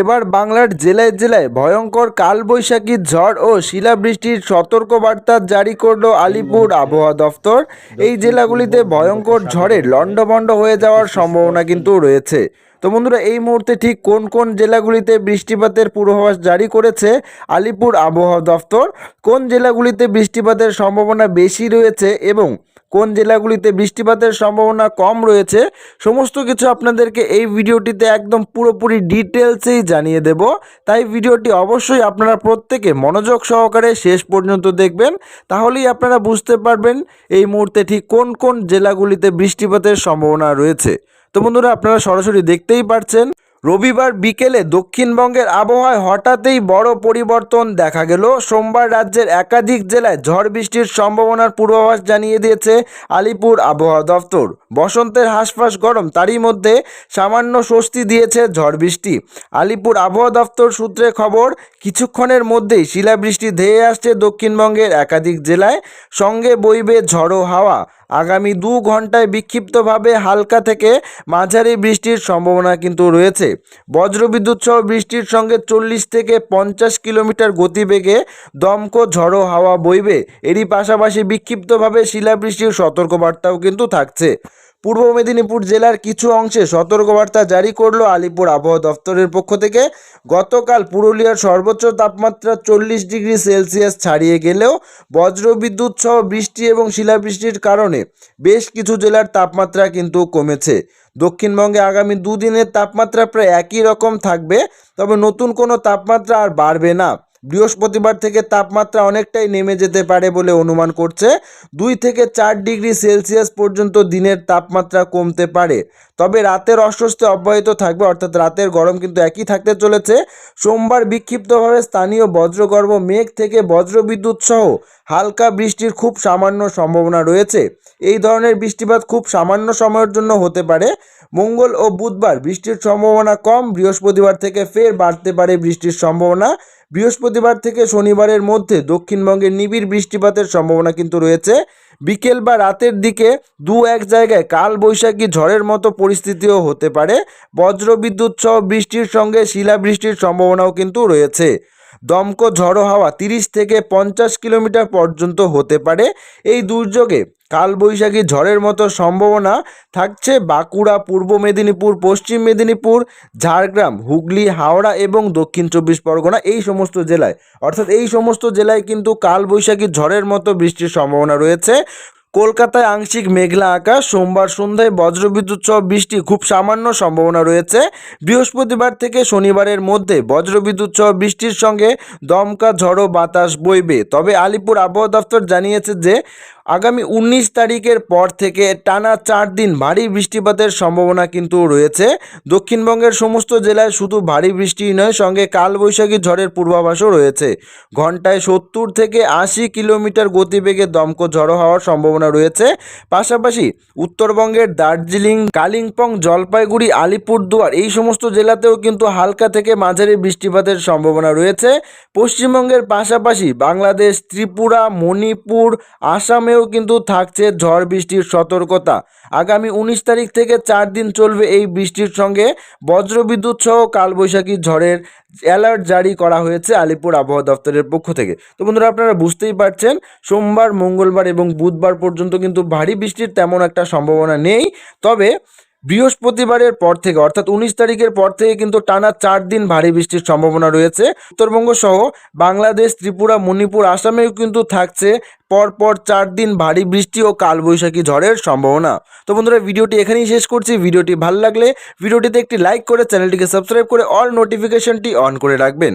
এবার বাংলার জেলায় জেলায় ভয়ঙ্কর কালবৈশাখী ঝড় ও শিলাবৃষ্টির সতর্কবার্তা জারি করল আলিপুর আবহাওয়া দফতর। এই জেলাগুলিতে ভয়ঙ্কর ঝড়ে লণ্ডভণ্ড হয়ে যাওয়ার সম্ভাবনা কিন্তু রয়েছে। তো বন্ধুরা, এই মুহূর্তে ঠিক কোন কোন জেলাগুলিতে বৃষ্টিপাতের পূর্বাভাস জারি করেছে আলিপুর আবহাওয়া দফতর? কোন জেলাগুলিতে বৃষ্টিপাতের সম্ভাবনা বেশি রয়েছে এবং কোন জেলাগুলিতে বৃষ্টিপাতের সম্ভাবনা কম রয়েছে, সমস্ত কিছু আপনাদেরকে এই ভিডিওটিতে একদম পুরোপুরি ডিটেলসেই জানিয়ে দেব। তাই ভিডিওটি অবশ্যই আপনারা প্রত্যেকে মনোযোগ সহকারে শেষ পর্যন্ত দেখবেন, তাহলেই আপনারা বুঝতে পারবেন এই মুহূর্তে ঠিক কোন কোন জেলাগুলিতে বৃষ্টিপাতের সম্ভাবনা রয়েছে। তো বন্ধুরা, আপনারা সরাসরি দেখতেই পারছেন রবিবার বিকেলে দক্ষিণবঙ্গের আবহাওয়ায় হঠাৎই বড় পরিবর্তন দেখা গেল। সোমবার রাজ্যের একাধিক জেলায় ঝড় বৃষ্টির সম্ভাবনার পূর্বাভাস জানিয়ে দিয়েছে আলিপুর আবহাওয়া দফতর বসন্তের হাঁসফাঁস গরম, তারই মধ্যে সামান্য স্বস্তি দিয়েছে ঝড় বৃষ্টি। আলিপুর আবহাওয়া দফতর সূত্রে খবর, কিছুক্ষণের মধ্যেই শিলাবৃষ্টি ধেয়ে আসছে দক্ষিণবঙ্গের একাধিক জেলায়। সঙ্গে বইবে ঝড়ো হাওয়া। আগামী দু ঘন্টায় বিক্ষিপ্তভাবে হালকা থেকে মাঝারি বৃষ্টির সম্ভাবনা কিন্তু রয়েছে। বজ্রবিদ্যুৎ সহ বৃষ্টির সঙ্গে চল্লিশ থেকে পঞ্চাশ কিলোমিটার গতিবেগে দমকো ঝড়ো হাওয়া বইবে। এরই পাশাপাশি বিক্ষিপ্তভাবে শিলাবৃষ্টির সতর্কবার্তাও কিন্তু থাকছে। পূর্ব মেদিনীপুর জেলার কিছু অংশে সতর্কবার্তা জারি করল আলিপুর আবহাওয়া দফতরের পক্ষ থেকে। গতকাল পুরুলিয়ার সর্বোচ্চ তাপমাত্রা চল্লিশ ডিগ্রি সেলসিয়াস ছাড়িয়ে গেলেও বজ্রবিদ্যুৎ সহ বৃষ্টি এবং শিলাবৃষ্টির কারণে বেশ কিছু জেলার তাপমাত্রা কিন্তু কমেছে। দক্ষিণবঙ্গে আগামী দুদিনের তাপমাত্রা প্রায় একই রকম থাকবে, তবে নতুন কোনো তাপমাত্রা আর বাড়বে না। বৃহস্পতিবার থেকে তাপমাত্রা অনেকটাই নেমে যেতে পারে বলে অনুমান করছে। দুই থেকে চার ডিগ্রি সেলসিয়াস পর্যন্ত দিনের তাপমাত্রা কমতে পারে। তবে রাতের অস্বস্তি অব্যাহত থাকবে, অর্থাৎ রাতের গরম কিন্তু একই থাকতে চলেছে। সোমবার বিক্ষিপ্তভাবে স্থানীয় বজ্রগর্ভ মেঘ থেকে বজ্রবিদ্যুৎ সহ হালকা বৃষ্টির খুব সামান্য সম্ভাবনা রয়েছে। এই ধরনের বৃষ্টিপাত খুব সামান্য সময়ের জন্য হতে পারে। মঙ্গল ও বুধবার বৃষ্টির সম্ভাবনা কম, বৃহস্পতিবার থেকে ফের বাড়তে পারে বৃষ্টির সম্ভাবনা। বৃহস্পতিবার থেকে শনিবারের মধ্যে দক্ষিণবঙ্গে নিবিড় বৃষ্টিপাতের সম্ভাবনা কিন্তু রয়েছে। বিকেল বা রাতের দিকে দু এক জায়গায় কাল বৈশাখী ঝড়ের মতো পরিস্থিতিও হতে পারে। বজ্রবিদ্যুৎ সহ বৃষ্টির সঙ্গে শিলাবৃষ্টির সম্ভাবনাও কিন্তু রয়েছে। দমকো ঝড়ো হাওয়া তিরিশ থেকে পঞ্চাশ কিলোমিটার পর্যন্ত হতে পারে। এই দুর্যোগে কালবৈশাখী ঝড়ের মতো সম্ভাবনা থাকছে বাঁকুড়া, পূর্ব মেদিনীপুর, পশ্চিম মেদিনীপুর, ঝাড়গ্রাম, হুগলি, হাওড়া এবং দক্ষিণ চব্বিশ পরগনা এই সমস্ত জেলায়। অর্থাৎ এই সমস্ত জেলায় কিন্তু কালবৈশাখী ঝড়ের মতো বৃষ্টির সম্ভাবনা রয়েছে। কলকাতায় আংশিক মেঘলা আকাশ, সোমবার সন্ধ্যায় বজ্রবিদ্যুৎ সহ বৃষ্টি, খুব সামান্য সম্ভাবনা রয়েছে। বৃহস্পতিবার থেকে শনিবারের মধ্যে বজ্রবিদ্যুৎ সহ বৃষ্টির সঙ্গে দমকা ঝড়ো বাতাস বইবে। তবে আলিপুর আবহাওয়া দফতর জানিয়েছে যে আগামী উনিশ তারিখের পর থেকে টানা চার দিন ভারী বৃষ্টিপাতের সম্ভাবনা কিন্তু রয়েছে। দক্ষিণবঙ্গের সমস্ত জেলায় শুধু ভারী বৃষ্টি নয়, সঙ্গে কালবৈশাখী ঝড়ের পূর্বাভাসও রয়েছে। ঘন্টায় সত্তর থেকে আশি কিলোমিটার গতিবেগে দমক ঝড়ো হওয়ার সম্ভাবনা রয়েছে। পাশাপাশি উত্তরবঙ্গের দার্জিলিং, কালিম্পং, জলপাইগুড়ি, আলিপুরদুয়ার এই সমস্ত জেলাতেও কিন্তু হালকা থেকে মাঝারি বৃষ্টিপাতের সম্ভাবনা রয়েছে। পশ্চিমবঙ্গের পাশাপাশি বাংলাদেশ, ত্রিপুরা, মণিপুর আসামেও কিন্তু থাকছে ঝড় বৃষ্টির সতর্কতা। আগামী উনিশ তারিখ থেকে চার দিন চলবে এই বৃষ্টির সঙ্গে বজ্রবিদ্যুৎ সহ কালবৈশাখী ঝড়ের অ্যালার্ট জারি করা হয়েছে আলিপুর আবহাওয়া দপ্তরের পক্ষ থেকে। তো বন্ধুরা, আপনারা বুঝতেই পারছেন, সোমবার, মঙ্গলবার এবং বুধবার পর্যন্ত কিন্তু ভারী বৃষ্টির তেমন একটা সম্ভাবনা নেই। তবে বৃহস্পতিবারের পর থেকে, অর্থাৎ উনিশ তারিখের পর থেকে কিন্তু টানা চার দিন ভারী বৃষ্টির সম্ভাবনা রয়েছে। উত্তরবঙ্গ সহ বাংলাদেশ, ত্রিপুরা, মণিপুর, আসামেও কিন্তু থাকছে পরপর চার দিন ভারী বৃষ্টি ও কালবৈশাখী ঝড়ের সম্ভাবনা। তো বন্ধুরা, ভিডিওটি এখানেই শেষ করছি। ভিডিওটি ভালো লাগলে ভিডিওটিতে একটি লাইক করে চ্যানেলটিকে সাবস্ক্রাইব করে অল নোটিফিকেশনটি অন করে রাখবেন।